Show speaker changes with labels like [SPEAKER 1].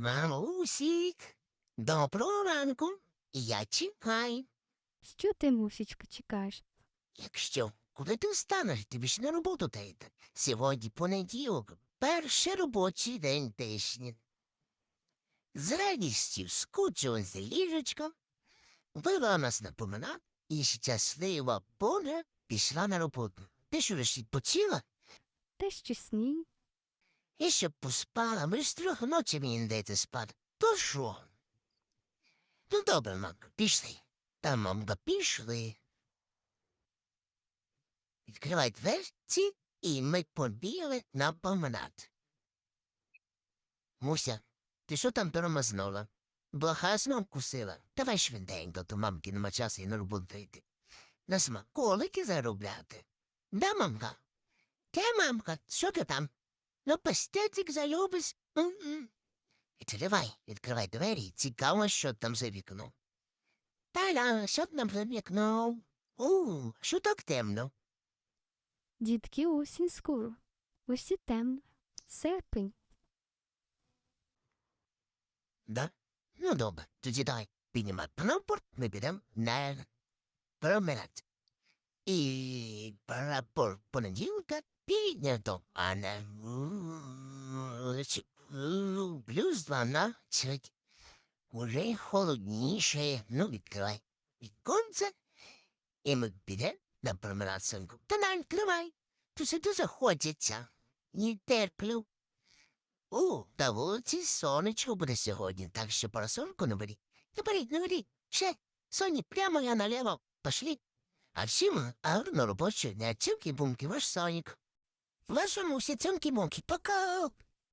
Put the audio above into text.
[SPEAKER 1] Мамусік, доброго ранку. Я чекаю.
[SPEAKER 2] Що ти, мусічка, чекаєш?
[SPEAKER 1] Якщо, коли ти встанеш, тобі ж на роботу та йти. Сьогодні понеділок, перший робочий день тижня. З радістю скучила за ліжечком, вила нас на поминок і щаслива Бога пішла на роботу. Ти що ж відпочила?
[SPEAKER 2] Те що сній.
[SPEAKER 1] І щоб поспала, ми ж трьох ночі мені не даєте спати. То що? Ну добре, мамка, пішли. Та мамка пішли. Відкривай дверці, і ми побігли на поминат. Муся, ти що там тормознула? Блоха знов кусила. Давай швиденько, то мамки нема часу і на роботу йти. На смаколики заробляти. Да, мамка? Те, мамка, що ти там? Ну, пастетик залюбиш. М-м. Відкривай, відкривай двері, цікаво, що там за вікно. Таля, що там за вікно? У, що так темно?
[SPEAKER 2] Дітки осінь скоро. Ось і темно. Серпень.
[SPEAKER 1] Да? Ну, добре, тоді дай піднімай прапор, ми підемо на променад. І прапор понеділка піднято, а на плюс дванадцять. Уже холодніше. Ну, відкривай віконце, і ми підемо на променад синку. Та на відкривай. Тут все дуже хочеться. Не терплю. О, та вулиці сонечко буде сьогодні, так що парасольку не бери. Не беріть, не беріть. Ще, Соні, прямо я наліво. Пошли. А всім гарно робочого дня. Цюмки-бумки, ваш Сонік. Вашому всі цюмки-бумки. Пока.